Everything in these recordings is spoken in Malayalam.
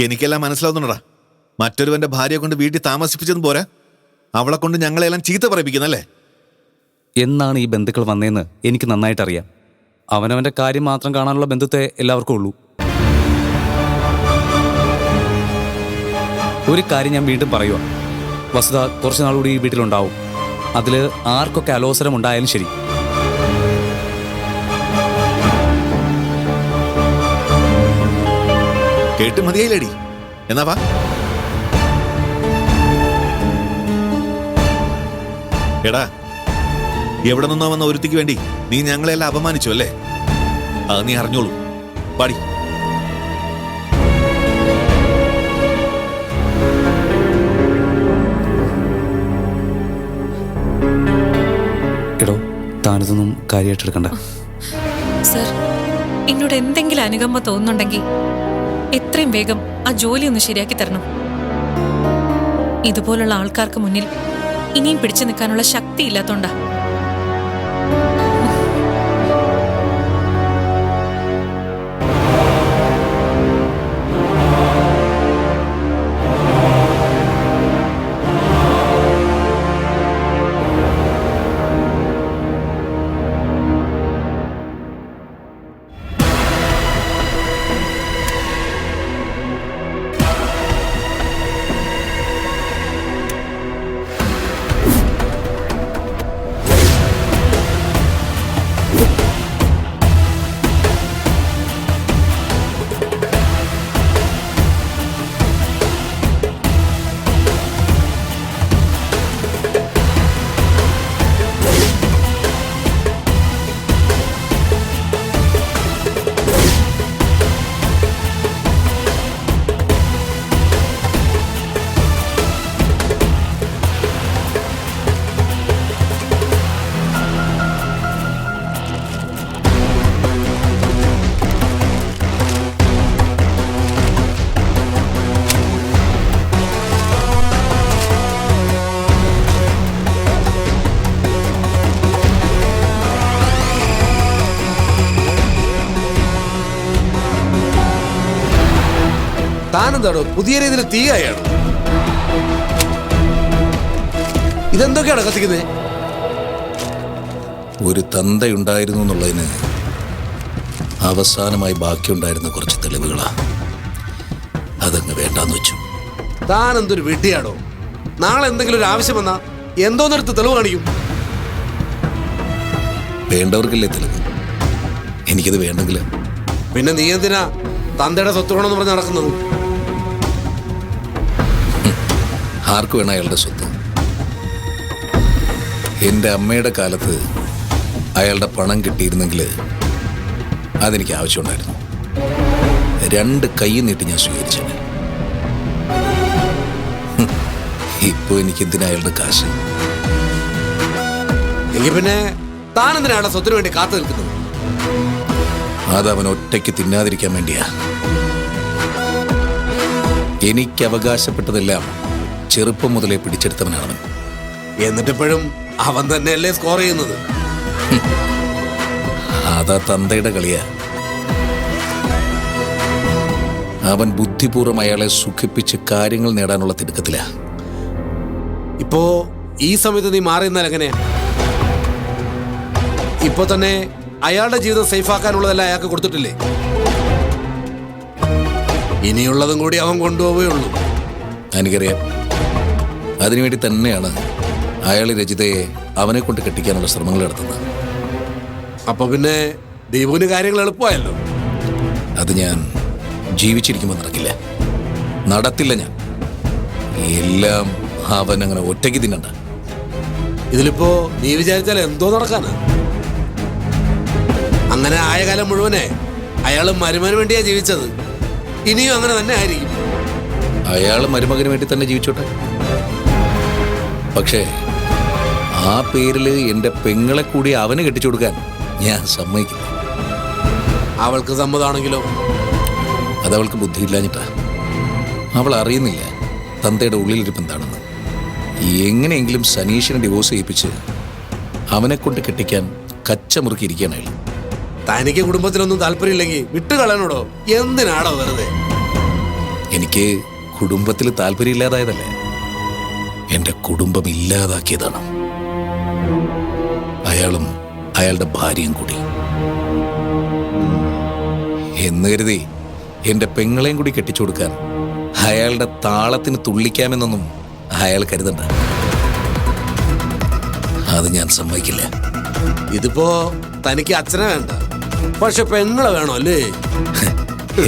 എനിക്കെല്ലാം മനസ്സിലാവുന്നുണ്ടടാ. മറ്റൊരുവന്റെ ഭാര്യയെ കൊണ്ട് വീട്ടിൽ താമസിപ്പിച്ചതും പോരാ. അവളെ കൊണ്ട് ഞങ്ങളെല്ലാം ചീത്ത പറയിപ്പിക്കുന്നല്ലേ? എന്നാണ് ഈ ബന്ധുക്കൾ വന്നതെന്ന് എനിക്ക് നന്നായിട്ടറിയാം. അവനവന്റെ കാര്യം മാത്രം കാണാനുള്ള ബന്ധത്തെ എല്ലാവർക്കും ഉള്ളൂ. ഒരു കാര്യം ഞാൻ വീണ്ടും പറയുക വസുത കുറച്ച് നാളുകൂടി ഈ വീട്ടിലുണ്ടാവും. അതിൽ ആർക്കൊക്കെ അലോസരം ഉണ്ടായാലും ശരി. കേട്ട് മതിയായില്ലടി. എന്നാ വാ. എടാ എവിടെ നിന്നാ വന്ന ഒരുത്തിക്ക് വേണ്ടി നീ ഞങ്ങളെല്ലാം അപമാനിച്ചു അല്ലേ? അത് നീ അറിഞ്ഞോളൂ. പാടി എടോ താനിതൊന്നും കാര്യമായിട്ടെടുക്കണ്ട സർ എന്നോട് എന്തെങ്കിലും അനുകമ്പ തോന്നുന്നുണ്ടെങ്കിൽ എത്രയും വേഗം ആ ജോലി ഒന്ന് ശരിയാക്കി തരണം. ഇതുപോലുള്ള ആൾക്കാർക്ക് മുന്നിൽ ഇനിയും പിടിച്ചു നിൽക്കാനുള്ള ശക്തി ഇല്ലാത്തോണ്ടാ താനെന്താണോ പുതിയ രീതിയിൽ തീയായാണ്. ഇതെന്തൊക്കെയാണ് കത്തിക്കുന്നത് ഒരു തന്തയുണ്ടായിരുന്നു എന്നുള്ളതിന് അവസാനമായി ബാക്കിയുണ്ടായിരുന്ന കുറച്ച് തെളിവുകളാ. അതങ്ങ് വേണ്ടാന്ന് വെച്ചു. താൻ എന്തൊരു വെട്ടിയാണോ നാളെ എന്തെങ്കിലും ഒരു ആവശ്യം വന്നാ എന്തോന്നെടുത്ത് തെളിവ് കാണിക്കും? വേണ്ടവർക്കല്ലേ തെളിവ്? എനിക്കത് വേണ്ടെങ്കിൽ പിന്നെ നീ എന്തിനാ തന്തയുടെ സ്വത്ത് വേണമെന്ന് പറഞ്ഞ് നടക്കുന്നത്? ആർക്ക് വേണം അയാളുടെ സ്വത്ത്? എന്റെ അമ്മയുടെ കാലത്ത് അയാളുടെ പണം കിട്ടിയിരുന്നെങ്കിൽ അതെനിക്ക് ആവശ്യമുണ്ടായിരുന്നു. രണ്ട് കൈ നീട്ടി ഞാൻ സ്വീകരിച്ചത്. ഇപ്പോൾ എനിക്ക് എന്തിനാ അയാളുടെ കാശ്? എനിക്ക് പിന്നെ താൻ സ്വത്തിനു സ്വത്തിന് വേണ്ടി കാത്തു നിൽക്കുന്നത്? അത് അവൻ ഒറ്റയ്ക്ക് തിന്നാതിരിക്കാൻ വേണ്ടിയാ. എനിക്ക് അവകാശപ്പെട്ടതെല്ലാം ചെറുപ്പം മുതലേ പിടിച്ചെടുത്തവനാണ്. എന്നിട്ടിപ്പോഴും അവൻ തന്നെയല്ലേ സ്കോർ ചെയ്യുന്നത്? അതാ തന്തയുടെ കളിയാ. അവൻ ബുദ്ധിപൂർവം അയാളെ സുഖിപ്പിച്ച് കാര്യങ്ങൾ നേടാനുള്ള തിടുക്കത്തിലാ. ഇപ്പോ ഈ സമയത്ത് നീ മാറി നിന്നാൽ എങ്ങനെയാ? ഇപ്പൊ തന്നെ അയാളുടെ ജീവിതം സേഫാക്കാനുള്ളതെല്ലാം അയാൾക്ക് കൊടുത്തിട്ടില്ലേ? ഇനിയുള്ളതും കൂടി അവൻ കൊണ്ടുപോവുകയുള്ളൂ. എനിക്കറിയാം. അതിനുവേണ്ടി തന്നെയാണ് അയാൾ രചിതയെ അവനെ കൊണ്ട് കെട്ടിക്കാനുള്ള ശ്രമങ്ങൾ നടത്തുന്നത്. അപ്പൊ പിന്നെ ദീപുവിന് കാര്യങ്ങൾ എളുപ്പമായല്ലോ? അത് ഞാൻ ജീവിച്ചിരിക്കുമ്പോൾ നടക്കില്ല നടത്തില്ല ഞാൻ. എല്ലാം അവൻ അങ്ങനെ ഒറ്റയ്ക്ക് തിന്നണ്ട. ഇതിലിപ്പോ നീ വിചാരിച്ചാൽ എന്തോ നടക്കാനാ? അങ്ങനെ ആയ കാലം മുഴുവനെ അയാൾ മരുമന് വേണ്ടിയാ ജീവിച്ചത്. ഇനിയും അങ്ങനെ തന്നെ ആയിരിക്കും. അയാൾ മരുമകന് വേണ്ടി തന്നെ ജീവിച്ചോട്ടെ? പക്ഷേ ആ പേരിൽ എന്റെ പെങ്ങളെ കൂടി അവന് കെട്ടിച്ചു കൊടുക്കാൻ ഞാൻ സമ്മതിക്കില്ല. അവൾക്ക് സമ്മതമാണെങ്കിലോ അതവൾക്ക് ബുദ്ധിയില്ലാഞ്ഞിട്ടാ. അവൾ അറിയുന്നില്ല തന്തയുടെ ഉള്ളിലിരിപ്പ് എന്താണെന്ന്. എങ്ങനെയെങ്കിലും സനീഷിനെ ഡിവോഴ്സ് ചെയ്യിപ്പിച്ച് അവനെ കൊണ്ട് കെട്ടിക്കാൻ കച്ചമുറുക്കിയിരിക്കുകയാണ് അയാൾ. തനിക്ക് കുടുംബത്തിനൊന്നും താല്പര്യമില്ലെങ്കിൽ വിട്ടുകളയണോടോ എന്തിനാടോ വെറുതെ? എനിക്ക് കുടുംബത്തിൽ താല്പര്യമില്ലാതായതല്ലേ? എന്റെ കുടുംബം ഇല്ലാതാക്കിയതാണ്. അയാളും അയാളുടെ ഭാര്യയും കൂടി. എന്ന് കരുതി എന്റെ പെങ്ങളെയും കൂടി കെട്ടിച്ചു കൊടുക്കാൻ അയാളുടെ താളത്തിന് തുള്ളിക്കാമെന്നൊന്നും അയാൾ കരുതണ്ട. അത് ഞാൻ സമ്മതിക്കില്ല. ഇതിപ്പോ തനിക്ക് അച്ഛനെ വേണ്ട. പക്ഷെ പെങ്ങളെ വേണോ അല്ലേ?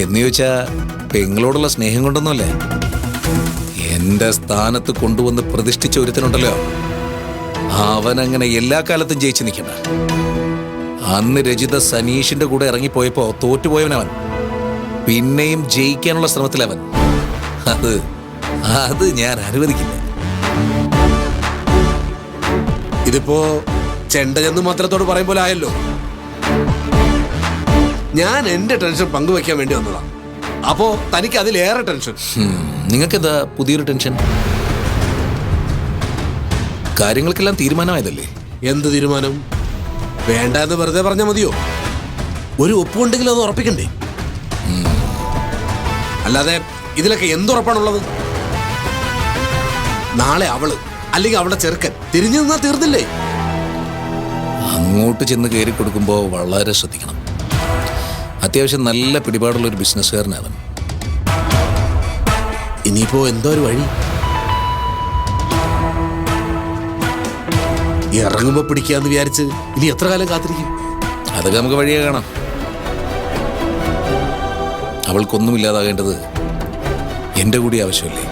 എന്ന് ചോദിച്ചാ പെങ്ങളോടുള്ള സ്നേഹം കൊണ്ടൊന്നുമല്ല. എന്റെ സ്ഥാനത്ത് കൊണ്ടുവന്ന് പ്രതിഷ്ഠിച്ച ഒരുത്തനുണ്ടല്ലോ. അവൻ അങ്ങനെ എല്ലാ കാലത്തും ജയിച്ചു നിൽക്കണ്ട. അന്ന് രചിത സനീഷിന്റെ കൂടെ ഇറങ്ങിപ്പോയപ്പോ തോറ്റുപോയവനവൻ. പിന്നെയും ജയിക്കാനുള്ള ശ്രമത്തിലവൻ. അത് അത് ഞാൻ അനുവദിക്കില്ല. ഇതിപ്പോ ചെണ്ട ചെന്ന് മാത്രത്തോട് പറയും ആയല്ലോ. ഞാൻ എന്റെ ടെൻഷൻ പങ്കുവെക്കാൻ വേണ്ടി വന്നതാ. അപ്പോ തനിക്ക് അതിലേറെ ടെൻഷൻ. നിങ്ങൾക്കെന്താ പുതിയൊരു ടെൻഷൻ? കാര്യങ്ങൾക്കെല്ലാം തീരുമാനമായതല്ലേ? എന്ത് തീരുമാനം? വേണ്ട എന്ന് വെറുതെ പറഞ്ഞാൽ മതിയോ? ഒരു ഒപ്പുണ്ടെങ്കിൽ അത് ഉറപ്പിക്കണ്ടേ? അല്ലാതെ ഇതിലൊക്കെ എന്തുറപ്പാണുള്ളത്? നാളെ അവൾ അല്ലെങ്കിൽ അവളുടെ ചെറുക്കൻ തിരിഞ്ഞു നിന്നാ തീർന്നില്ലേ? അങ്ങോട്ട് ചെന്ന് കയറി കൊടുക്കുമ്പോൾ വളരെ ശ്രദ്ധിക്കണം. അത്യാവശ്യം നല്ല പിടിപാടുള്ള ഒരു ബിസിനസ്സുകാരനാണ് ഇനിയിപ്പോ എന്തോ ഒരു വഴി? ഇറങ്ങുമ്പോ പിടിക്കാന്ന് വിചാരിച്ച് ഇനി എത്ര കാലം കാത്തിരിക്കും? അതൊക്കെ നമുക്ക് വഴിയെ കാണാം. അവൾക്കൊന്നും ഇല്ലാതാകേണ്ടത് എന്റെ കൂടി ആവശ്യമല്ലേ?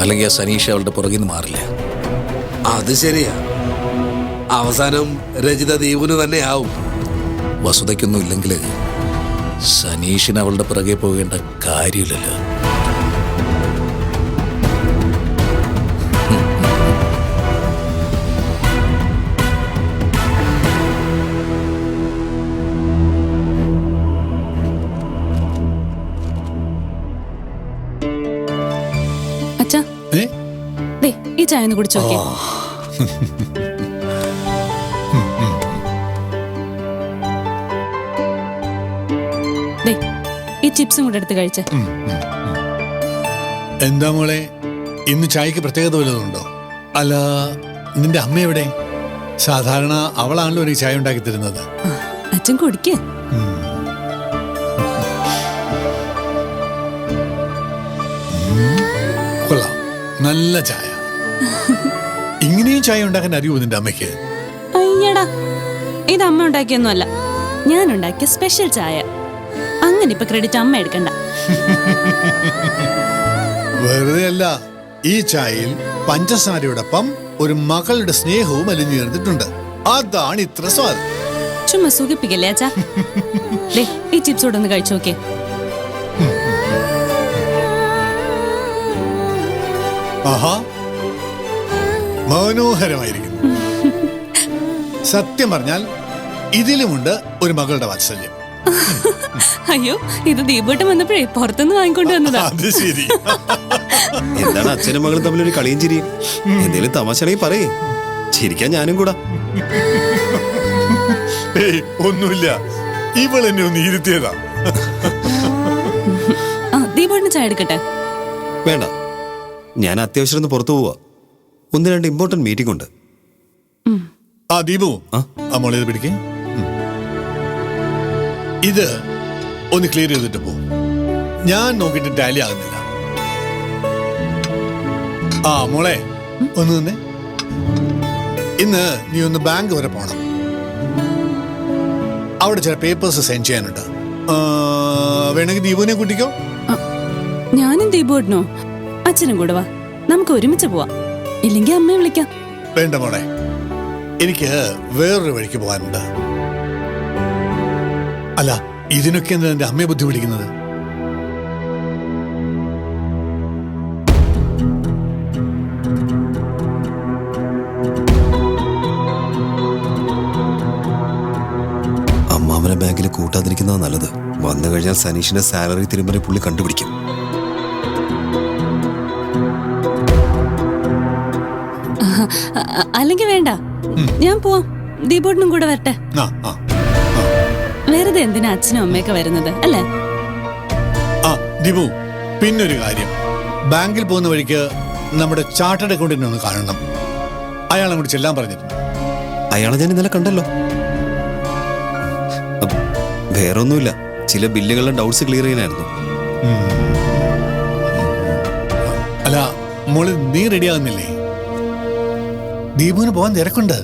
അല്ലെങ്കിൽ ആ സനീഷ് അവളുടെ പുറകിൽ നിന്ന് മാറില്ല. അത് ശരിയാ. അവസാനം രചിത ദീപുന് തന്നെ ആവും വസുതയ്ക്കൊന്നും ഇല്ലെങ്കിൽ സനീഷിന് അവളുടെ പുറകെ പോകേണ്ട കാര്യമില്ലല്ലോ. അച്ഛാ. ഏ? ദേ ഈ ചായ ഒന്ന് കുടിച്ചു ചിപ്സും കൂടെ എടുത്ത് കഴിച്ച്. എന്താ മോളെ ഇന്ന് ചായക്ക് പ്രത്യേകത വല്ലതുണ്ടോ അല്ല നിന്റെ അമ്മ എവിടെ? സാധാരണ അവളാണല്ലോ എനിക്ക് ചായ ഉണ്ടാക്കി തരുന്നത്. അച്ഛൻ കുടിക്കേ. കൊള്ളാം. നല്ല ചായ. ഇങ്ങനെയും ചായ ഉണ്ടാക്കാൻ അറിയുമോ നിന്റെ അമ്മയ്ക്ക്? അയ്യടാ ഇത് അമ്മ ഉണ്ടാക്കിയൊന്നുമല്ല. ഞാൻ ഉണ്ടാക്കിയ സ്പെഷ്യൽ ചായ. അങ്ങനെ ഇപ്പൊ ക്രെഡിറ്റ് അമ്മ എടുക്കണ്ട. വെറുതെ അല്ല ഈ ചായയിൽ പഞ്ചസാരയോടൊപ്പം ഒരു മകളുടെ സ്നേഹവും അലിഞ്ഞു ചേർന്നിട്ടുണ്ട് അതാണ് ഇത്ര സ്വാദ്. ചുമ്മാ സുഖിപ്പിക്കല്ലേ അച്ഛാ? ഈ ചിപ്സ് ഒന്ന് കഴിച്ചു നോക്കിയേ. ആഹാ മനോഹരമായിരിക്കുന്നു. സത്യം പറഞ്ഞാൽ ഇതിലുമുണ്ട് ഒരു മകളുടെ വാത്സല്യം. അയ്യോ ഇത് ദീപോട്ടം വന്നപ്പോഴേ പുറത്തുനിന്ന് വാങ്ങിക്കൊണ്ട് വന്നതാ. അത് ശരി. എന്താണ് അച്ഛനും മകളും തമ്മിലൊരു കളിയും ചിരിയും? എന്തേലും തമാശയാണെങ്കിൽ പറയേ. ചിരിക്കാൻ ഞാനും കൂടാ. ഏയ് ഒന്നുമില്ല. ഇവൾ എന്നെ ഒന്ന് ഇരുത്തിയതാ. ആ ദീപോട്ടിന് ചായ എടുക്കട്ടെ? വേണ്ട. ഞാൻ അത്യാവശ്യം ഒന്ന് പുറത്തു പോവാ. ഒന്ന് രണ്ട് ഇമ്പോർട്ടന്റ് മീറ്റിംഗ് ഉണ്ട്. ആ ദീപു. ആ? മോളേത് പിടിക്കേ. ഇത് ഒന്ന് ക്ലിയർ ചെയ്തിട്ട് പോ. ഞാൻ നോക്കിയിട്ട് ടാലി ആകുന്നില്ല. ആ മോളെ ഒന്ന് തന്നെ ഇന്ന് നീ ഒന്ന് ബാങ്ക് വരെ പോണം. അവിടെ ചില പേപ്പേഴ്സ് സെൻഡ് ചെയ്യാനുണ്ട്. വേണമെങ്കിൽ ദീപുവിനെ കൂട്ടിക്കോ? ഞാനും ഇടണോ അച്ഛനും കൂടെ വാ. നമുക്ക് ഒരുമിച്ച് പോവാം. ഇല്ലെങ്കിൽ അമ്മയെ വിളിക്കാം. വേണ്ട മോളെ. എനിക്ക് വേറൊരു വഴിക്ക് പോകാനുണ്ട്. ഇതിനൊക്കെ എന്താ എന്റെ അമ്മയെ ബുദ്ധി പിടിക്കുന്നത്? അമ്മാവനെ ബാങ്കിൽ കൂട്ടാതിരിക്കുന്നതാ നല്ലത്. വന്നു കഴിഞ്ഞാൽ സനീഷിന്റെ സാലറി തിരുമ്പനെ പുള്ളി കണ്ടുപിടിക്കും. അല്ലെങ്കിൽ വേണ്ട. ഞാൻ പോവാം. ദീപോട്ടിനും കൂടെ വരട്ടെ. ആ ആ. വെറുതെ എന്തിനാ അച്ഛനും അമ്മയൊക്കെ വരുന്നത് അല്ലേ? ആ ദിപു പിന്നൊരു കാര്യം. ബാങ്കിൽ പോകുന്ന വഴിക്ക് നമ്മുടെ ചാർട്ടേഡ് അക്കൗണ്ടിനെ ഒന്ന് കാണണം. അയാൾ അങ്ങോട്ട് ചെല്ലാൻ പറഞ്ഞിട്ടുണ്ട്. അയാളെ ഞാൻ ഇന്നലെ കണ്ടല്ലോ. വേറെ ഒന്നുമില്ല ചില ബില്ലുകളുടെ ഡൗട്ട്സ് ക്ലിയർ ചെയ്യാനായിരുന്നു. അല്ല മോൾ നീ റെഡിയാകുന്നില്ലേ? ദീപുവിന് പോകാൻ തിരക്കുണ്ട്.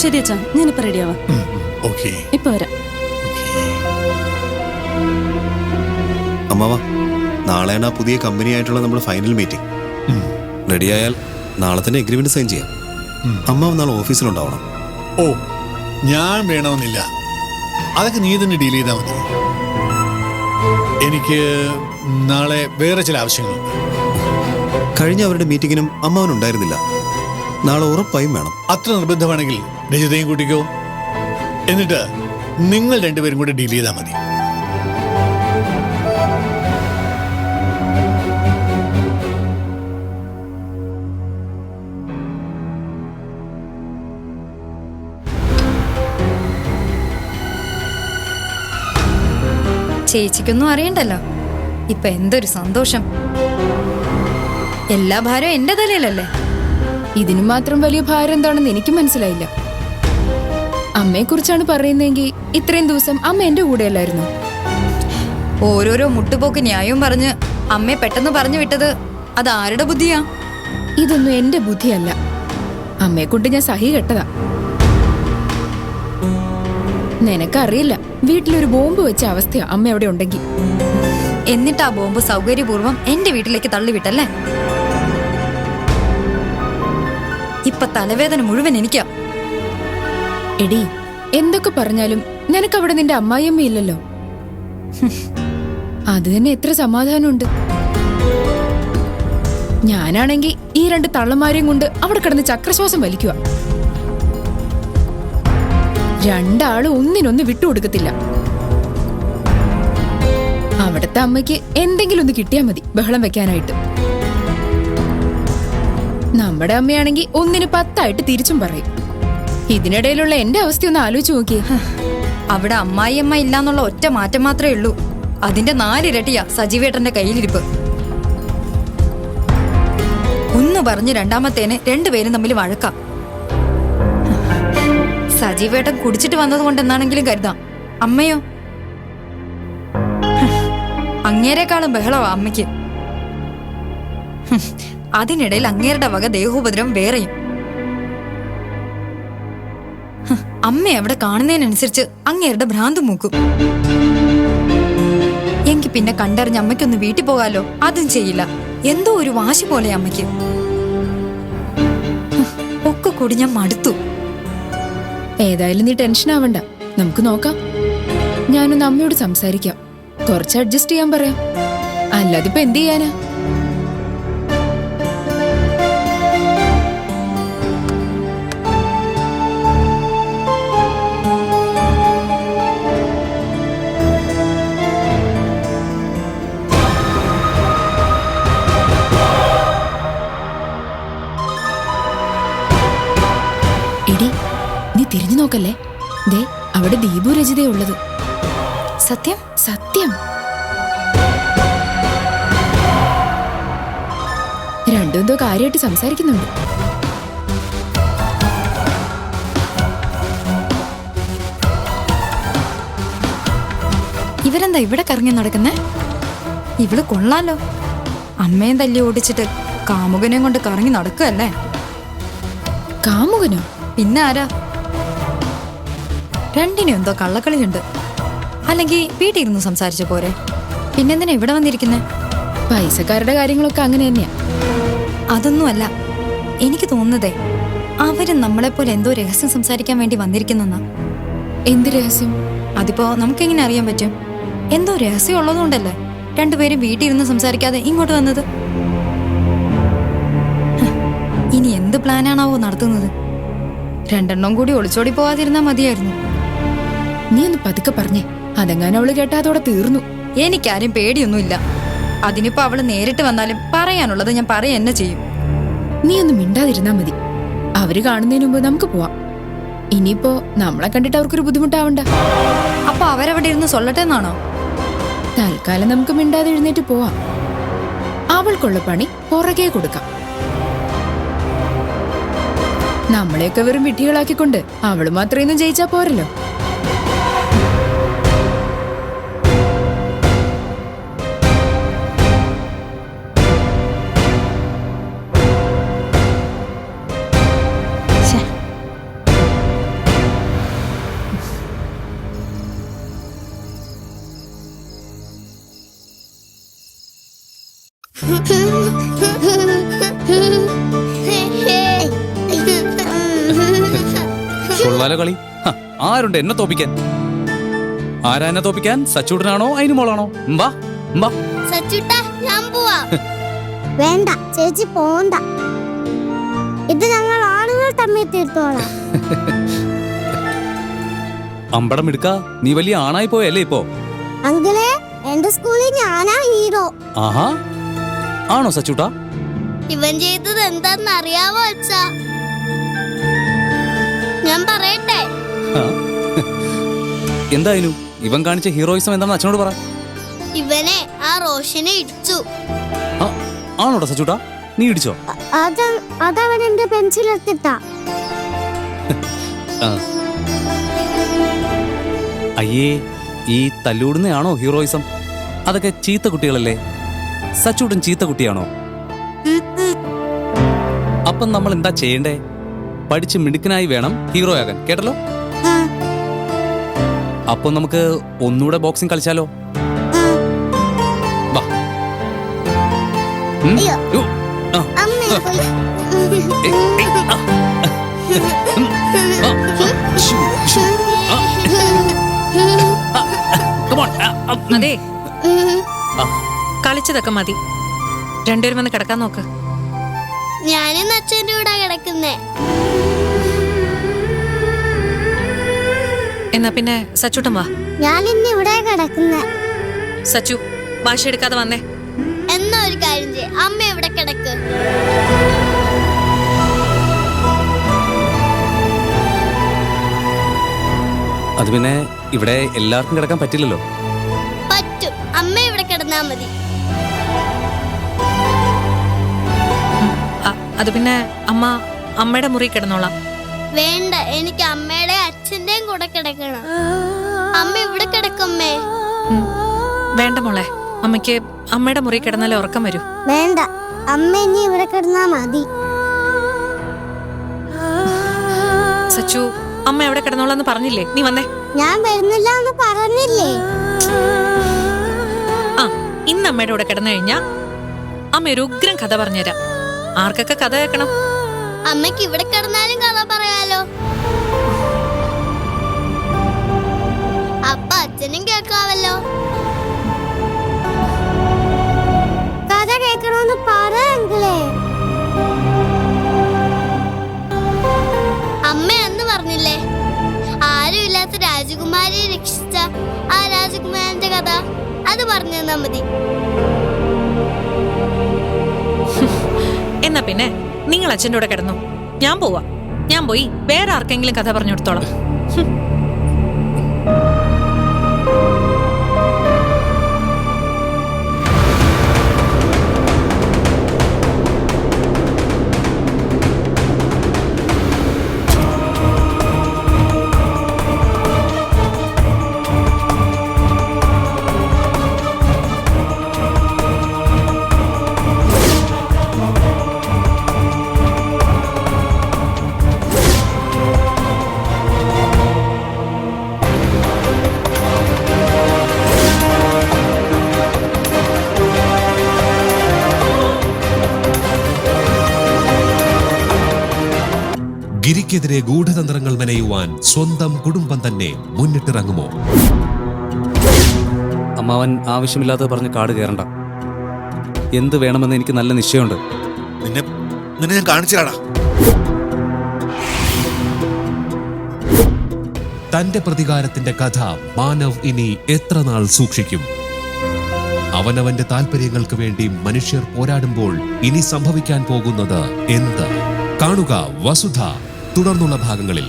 ശരി അച്ഛാ ഞാനിപ്പോ റെഡിയാവാം. ഓക്കെ. ഇപ്പൊ വരാം. അമ്മാവ നാളെയാണ് ആ പുതിയ കമ്പനി ആയിട്ടുള്ള നമ്മുടെ ഫൈനൽ മീറ്റിംഗ് റെഡിയായാൽ നാളെ തന്നെ എഗ്രിമെന്റ് സൈൻ ചെയ്യാം. അമ്മാവ് നാളെ ഓഫീസിലുണ്ടാവണം. ഓ ഞാൻ വേണമെന്നില്ല. അതൊക്കെ നീ തന്നെ ഡീൽ ചെയ്താൽ മതി. എനിക്ക് നാളെ വേറെ ചില ആവശ്യങ്ങളുണ്ട്. കഴിഞ്ഞ അവരുടെ മീറ്റിങ്ങിനും അമ്മാവനുണ്ടായിരുന്നില്ല നാളെ ഉറപ്പായും വേണം. അത്ര നിർബന്ധമാണെങ്കിൽ രജിതയും കൂട്ടിക്കോ. എന്നിട്ട് നിങ്ങൾ രണ്ടുപേരും കൂടെ ഡീൽ ചെയ്താൽ മതി. ചേച്ചിക്കൊന്നും അറിയണ്ടല്ലോ. ഇപ്പൊ എന്തൊരു സന്തോഷം. എല്ലാ ഭാരവും എന്റെ തലയിലല്ലേ? ഇതിനു മാത്രം വലിയ ഭാരം എന്താണെന്ന് എനിക്ക് മനസ്സിലായില്ല. അമ്മയെ കുറിച്ചാണ് പറയുന്നതെങ്കിൽ ഇത്രയും ദിവസം അമ്മ എന്റെ കൂടെയല്ലായിരുന്നു? ഓരോരോ മുട്ടുപോക്ക് ന്യായവും പറഞ്ഞ് അമ്മയെ പെട്ടെന്ന് പറഞ്ഞു വിട്ടത് അത് ആരുടെ ബുദ്ധിയാ? ഇതൊന്നും എന്റെ ബുദ്ധിയല്ല. അമ്മയെ കൊണ്ട് ഞാൻ സഹി കെട്ടതാ. നിനക്കറിയില്ല വീട്ടിലൊരു ബോംബ് വെച്ച അവസ്ഥയാ അമ്മ അവിടെ ഉണ്ടെങ്കിൽ എന്നിട്ട് ആ ബോംബ് സൗകര്യപൂർവം എന്റെ വീട്ടിലേക്ക് തള്ളിവിട്ടല്ലേ? ഇപ്പൊ തലവേദന മുഴുവൻ എനിക്കാ. എടി എന്തൊക്കെ പറഞ്ഞാലും നിനക്കവിടെ നിന്റെ അമ്മായിയമ്മ ഇല്ലല്ലോ. അത് തന്നെ എത്ര സമാധാനമുണ്ട്. ഞാനാണെങ്കിൽ ഈ രണ്ട് തള്ളമാരെയും കൊണ്ട് അവിടെ കിടന്ന് ചക്രശ്വാസം വലിക്കുക രണ്ടാളും ഒന്നിനൊന്ന് വിട്ടുകൊടുക്കത്തില്ല. അവിടുത്തെ അമ്മയ്ക്ക് എന്തെങ്കിലും ഒന്ന് കിട്ടിയാൽ മതി ബഹളം വെക്കാനായിട്ട്. നമ്മുടെ അമ്മയാണെങ്കിൽ ഒന്നിന് പത്തായിട്ട് തിരിച്ചും പറയും. ഇതിനിടയിലുള്ള എന്റെ അവസ്ഥ ഒന്ന് ആലോചിച്ച് നോക്കിയേ. അവിടെ അമ്മായിയമ്മ ഇല്ലാന്നുള്ള ഒറ്റ മാറ്റം മാത്രമേ ഉള്ളൂ. അതിന്റെ നാലിരട്ടിയാ സജീവേട്ടന്റെ കയ്യിലിരിപ്പ്. ഒന്ന് പറഞ്ഞ് രണ്ടാമത്തേന് രണ്ടുപേരും തമ്മിൽ വഴക്കാം. സജീവേട്ടൻ കുടിച്ചിട്ട് വന്നത് കൊണ്ട് എന്നാണെങ്കിലും കരുതാം. അമ്മയോ? അങ്ങേരെക്കാളും ബഹളവാ അമ്മയ്ക്ക്. അതിനിടയിൽ അങ്ങേരുടെ വക ദേഹോപദ്രവം വേറെയും. അമ്മ അവിടെ കാണുന്നതിനനുസരിച്ച് അങ്ങേരുടെ ഭ്രാന്ത് മൂക്കും. എങ്കി പിന്നെ കണ്ടറിഞ്ഞ് അമ്മയ്ക്കൊന്ന് വീട്ടിൽ പോകാലോ? അതും ചെയ്യില്ല. എന്തോ ഒരു വാശി പോലെ അമ്മയ്ക്ക്. ഒക്കെ കൂടി ഞാൻ മടുത്തു. ഏതായാലും നീ ടെൻഷൻ ആവണ്ട. നമുക്ക് നോക്കാം. ഞാനൊന്ന് അമ്മയോട് സംസാരിക്കാം. കുറച്ച് അഡ്ജസ്റ്റ് ചെയ്യാൻ പറയാം. അല്ലാതിപ്പോ എന്ത് ചെയ്യാനാ? അവിടെ ദീപു രചിതയുള്ളത് സത്യം? സത്യം. രണ്ടും എന്തോ കാര്യമായിട്ട് സംസാരിക്കുന്നുണ്ട്. ഇവരെന്താ ഇവിടെ കറങ്ങി നടക്കുന്നേ? ഇവൾ കൊള്ളാലോ. അമ്മയും തല്ലി ഓടിച്ചിട്ട് കാമുകനെയും കൊണ്ട് കറങ്ങി നടക്കുകയല്ലേ? കാമുകനോ? പിന്നെ ആരാ? രണ്ടിനും എന്തോ കള്ളക്കളിയുണ്ട്. അല്ലെങ്കിൽ വീട്ടിൽ ഇരുന്ന് സംസാരിച്ച പോരെ. പിന്നെന്തിനാ ഇവിടെ വന്നിരിക്കുന്നത് പൈസക്കാരുടെ കാര്യങ്ങളൊക്കെ അങ്ങനെ തന്നെയാ. അതൊന്നുമല്ല. എനിക്ക് തോന്നുന്നതേ അവർ നമ്മളെപ്പോലെ എന്തോ രഹസ്യം സംസാരിക്കാൻ വേണ്ടി വന്നിരിക്കുന്നെന്നാ. എന്ത് രഹസ്യം? അതിപ്പോ നമുക്കെങ്ങനെ അറിയാൻ പറ്റും? എന്തോ രഹസ്യം ഉള്ളതുകൊണ്ടല്ലേ രണ്ടുപേരും വീട്ടിൽ ഇരുന്ന് സംസാരിക്കാതെ ഇങ്ങോട്ട് വന്നത്? ഇനി എന്ത് പ്ലാനാണാവോ നടത്തുന്നത്? രണ്ടെണ്ണം കൂടി ഒളിച്ചോടി പോവാതിരുന്നാ മതിയായിരുന്നു. നീ ഒന്ന് പതുക്കെ പറഞ്ഞേ. അതെങ്ങാനും അവൾ കേട്ടാ അതോടെ തീർന്നു. എനിക്കാരും പേടിയൊന്നുമില്ല. അതിനിപ്പോ അവൾ നേരിട്ട് വന്നാലും പറയാനുള്ളത് ഞാൻ പറയാൻ തന്നെ ചെയ്യും. നീ ഒന്ന് മിണ്ടാതിരുന്നാ മതി. അവർ കാണുന്നതിന് മുമ്പ് നമുക്ക് പോവാം. ഇനിയിപ്പോ നമ്മളെ കണ്ടിട്ട് അവർക്കൊരു ബുദ്ധിമുട്ടാവണ്ട. അപ്പൊ അവരവിടെ ഇരുന്ന് സൊല്ലട്ടെ എന്നാണോ തൽക്കാലം നമുക്ക് മിണ്ടാതെ എഴുന്നേറ്റ് പോവാം. അവൾക്കുള്ള പണി പുറകെ കൊടുക്കാം. നമ്മളെയൊക്കെ വെറും വിട്ടികളാക്കിക്കൊണ്ട് അവൾ മാത്രമൊന്നും ജയിച്ചാ പോരല്ലോ. ആരുണ്ട് എന്നെ തോപ്പിക്കാൻ. ആരാ എന്നെ തോപ്പിക്കാൻ? സച്ചൂട്ടനാണോ? അതിന് മോളാണോ വാ വാ. സച്ചുട്ടാ ഞാൻ പോവാ. വേണ്ട ചേച്ചി പോണ്ട. ഇത് ഞങ്ങൾ ആളുകൾ തമ്മിൽ തീർത്തോളാം. അമ്പടം എടുക്ക. നീ വലിയ ആണായി പോയല്ലേ ഇപ്പോ? അങ്കിളെ എന്റെ സ്കൂളിൽ ഞാനാ ഹീറോ. ആഹാ. ആണോ സച്ചൂട്ടാ? ഇവൻ ചെയ്തത് എന്താന്ന് അറിയാവോ അച്ഛാ? ഞാൻ പറയട്ടെ. എന്തായാലും ഇവൻ കാണിച്ച ഹീറോയിസം എന്താണെന്ന് അച്ഛനോട് പറ. ഇവനെ ആ റോഷനെ ഇടിച്ചു. ആ, ആണോടാ സച്ചൂട്ടാ? നീ ഇടിച്ചോ? അത് അതവൻ എന്റെ പെൻസിൽ എടുത്തിട്ടാ ആ. അയ്യേ ഈ തല്ലൂടുന്നയാണോ ഹീറോയിസം? അതൊക്കെ ചീത്ത കുട്ടികളല്ലേ? സച്ചൂട്ടൻ ചീത്ത കുട്ടിയാണോ? അപ്പം നമ്മൾ എന്താ ചെയ്യണ്ടേ? പഠിച്ച് മിടുക്കനായി വേണം ഹീറോയാകാൻ. ആകാൻ കേട്ടല്ലോ? അപ്പൊ നമുക്ക് ഒന്നുകൂടെ ബോക്സിംഗ് കളിച്ചാലോ. അതെ. കളിച്ചതൊക്കെ മതി. രണ്ടുപേരും വന്ന് കിടക്കാൻ നോക്ക്. ഞാനും അച്ഛന്റെ കൂടെ കിടക്കുന്നേ. എന്നാ പിന്നെ സച്ചുട്ടം വാ. ഞാൻ ഇന്ന് ഇവിടെ കിടക്കുന്നേ. സച്ചു ഭാഷ എടുക്കാതെ വന്നേ. എന്നാ ഒരു കാര്യം ചെയ്യ. അമ്മ ഇവിടെ കിടക്ക്. അത് പിന്നെ ഇവിടെ എല്ലാവർക്കും കിടക്കാൻ പറ്റില്ലല്ലോ. പറ്റും. അമ്മ ഇവിടെ കിടന്നാ മതി. അ- അത് പിന്നെ അമ്മ അമ്മയുടെ മുറി കിടന്നോളാം. വേണ്ട. എനിക്ക് അമ്മയുടെ അച്ഛന്റെയും കൂടെ കിടക്കണം. അമ്മ ഇവിടെ കിടക്കമ്മേ. വേണ്ട മോളെ അമ്മയ്ക്ക് അമ്മയുടെ മുറി കിടന്നാലേ ഉറക്കം വരൂ. വേണ്ട അമ്മ ഇനി ഇവിടെ കിടന്നാ മതി. സച്ചു അമ്മ എവിടെ കിടന്നോളാന്ന് പറഞ്ഞില്ലേ? നീ വന്നേ. ഞാൻ വരുന്നില്ല എന്ന് പറഞ്ഞില്ലേ? ആ ഇന്ന് അമ്മയുടെ കൂടെ കിടന്നു കഴിഞ്ഞാ അമ്മ ഒരു ഉഗ്രം കഥ പറഞ്ഞുതരാം. ആർക്കൊക്കെ കഥ കേൾക്കണം? അമ്മയ്ക്ക് ഇവിടെ കിടന്നാലും കഥ പറയാലോ. അപ്പ അച്ഛനും കേൾക്കാവല്ലോ കഥ കേൾക്കണമെന്ന് പറയങ്ങളേ അമ്മ അന്ന് പറഞ്ഞില്ലേ ആരുമില്ലാത്ത രാജകുമാരി രക്ഷിച്ച ആ രാജകുമാരന്റെ കഥ. അത് പറഞ്ഞു തന്നാ മതി. എന്നാ പിന്നെ നിങ്ങൾ അച്ഛന്റെ കൂടെ കിടന്നു. ഞാൻ പോവാ. ഞാൻ പോയി വേറെ ആർക്കെങ്കിലും കഥ പറഞ്ഞു കൊടുത്തോളാം. ഗിരിക്കെതിരെ ഗൂഢതന്ത്രങ്ങൾ മെനയുവാൻ സ്വന്തം കുടുംബം തന്നെ മുന്നിട്ടിറങ്ങുമോ? അമ്മാവൻ ആവശ്യമില്ലാത്തത് പറഞ്ഞ് കാട് കയറണ്ട. എന്ത് വേണമെന്ന് എനിക്ക് നല്ല നിശ്ചയമുണ്ട്. നിന്നെ നിന്നെ ഞാൻ കാണിച്ചാടാ തന്റെ പ്രതികാരത്തിന്റെ കഥ മാനവ് ഇനി എത്ര നാൾ സൂക്ഷിക്കും? അവനവന്റെ താല്പര്യങ്ങൾക്ക് വേണ്ടി മനുഷ്യർ പോരാടുമ്പോൾ ഇനി സംഭവിക്കാൻ പോകുന്നത് എന്ത്? കാണുക വസുധ. തുടർന്നുള്ള ഭാഗങ്ങളിൽ.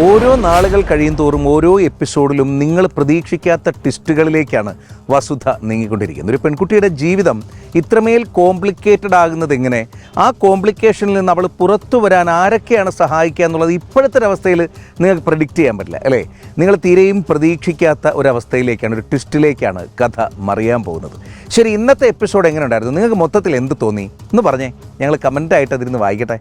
ഓരോ നാളുകൾ കഴിയും തോറും ഓരോ എപ്പിസോഡിലും നിങ്ങൾ പ്രതീക്ഷിക്കാത്ത ട്വിസ്റ്റുകളിലേക്കാണ് വസുധ നീങ്ങിക്കൊണ്ടിരിക്കുന്നത്. ഒരു പെൺകുട്ടിയുടെ ജീവിതം ഇത്രമേൽ കോംപ്ലിക്കേറ്റഡ് ആകുന്നത് എങ്ങനെ? ആ കോംപ്ലിക്കേഷനിൽ നിന്ന് അവൾ പുറത്തു വരാൻ ആരൊക്കെയാണ് സഹായിക്കുക എന്നുള്ളത് ഇപ്പോഴത്തെ ഒരവസ്ഥയിൽ നിങ്ങൾക്ക് പ്രഡിക്റ്റ് ചെയ്യാൻ പറ്റില്ല അല്ലേ? നിങ്ങൾ തീരെയും പ്രതീക്ഷിക്കാത്ത ഒരവസ്ഥയിലേക്കാണ് ഒരു ട്വിസ്റ്റിലേക്കാണ് കഥ മറിയാൻ പോകുന്നത്. ശരി ഇന്നത്തെ എപ്പിസോഡ് എങ്ങനെ ഉണ്ടായിരുന്നു? നിങ്ങൾക്ക് മൊത്തത്തിൽ എന്ത് തോന്നി? എന്ന് പറഞ്ഞേ. ഞങ്ങൾ കമന്റായിട്ട് അതിരുന്ന് വായിക്കട്ടെ.